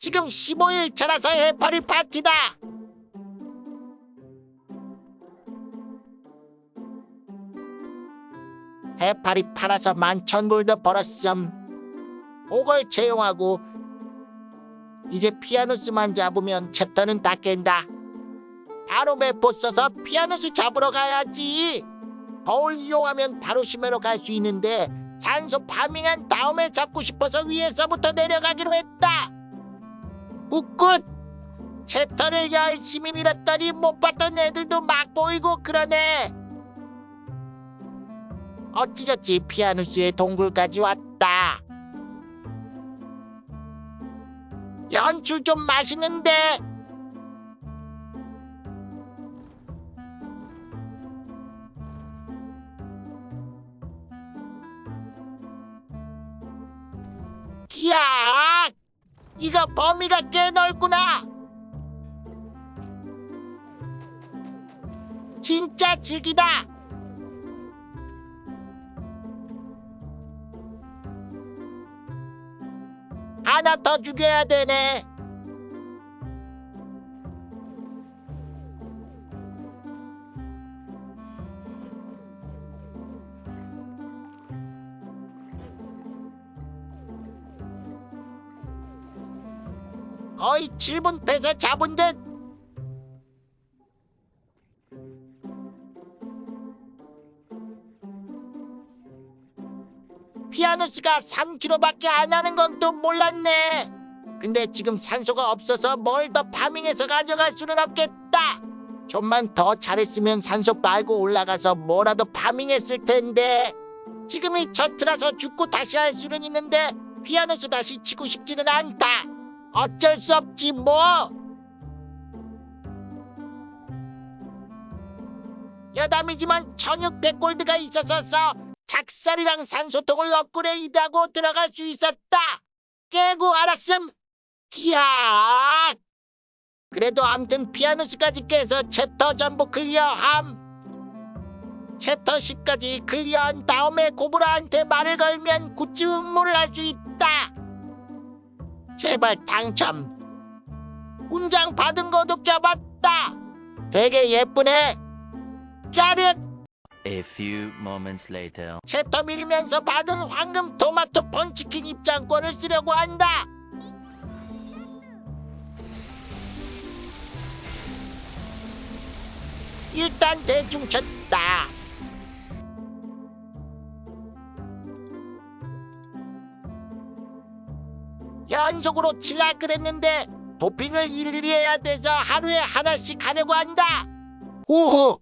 지금 15일 차라서 해파리 파티다. 해파리 팔아서 만천불도 벌었음. 그걸 채용하고 이제 피아누스만 잡으면 챕터는 다 깬다. 바로 매포 써서 피아누스 잡으러 가야지. 거울 이용하면 바로 심해로 갈 수 있는데 산소 파밍한 다음에 잡고 싶어서 위에서부터 내려가기로 했다. 굿굿! 챕터를 열심히 밀었더니 못 봤던 애들도 막 보이고 그러네. 어찌저찌 피아누스의 동굴까지 왔다. 연출 좀 맛있는데. 이거 범위가 꽤 넓구나. 진짜 즐기다. 하나 더 죽여야 되네. 거의 7분 패서 잡은 듯. 피아누스가 3kg밖에 안 하는 건 또 몰랐네. 근데 지금 산소가 없어서 뭘 더 파밍해서 가져갈 수는 없겠다. 좀만 더 잘했으면 산소 빨고 올라가서 뭐라도 파밍했을 텐데. 지금이 첫트라서 죽고 다시 할 수는 있는데 피아누스 다시 치고 싶지는 않다. 어쩔 수 없지 뭐. 여담이지만 1600골드가 있었어서 작살이랑 산소통을 업그레이드하고 들어갈 수 있었다. 깨고 알았음. 이야. 그래도 암튼 피아누스까지 깨서 챕터 전부 클리어함. 챕터 10까지 클리어한 다음에 고브라한테 말을 걸면 굿즈 응모를 할 수 있다. 제발 당첨. 훈장 받은 것도 껴봤다. 되게 예쁘네. 까르 A few moments later. 챕터 밀면서 받은 황금 토마토 펀치킨 입장권을 쓰려고 한다. 일단 대충 쳤다. 연속으로 칠라 그랬는데 도핑을 일일이 해야 돼서 하루에 하나씩 하려고 한다. 오호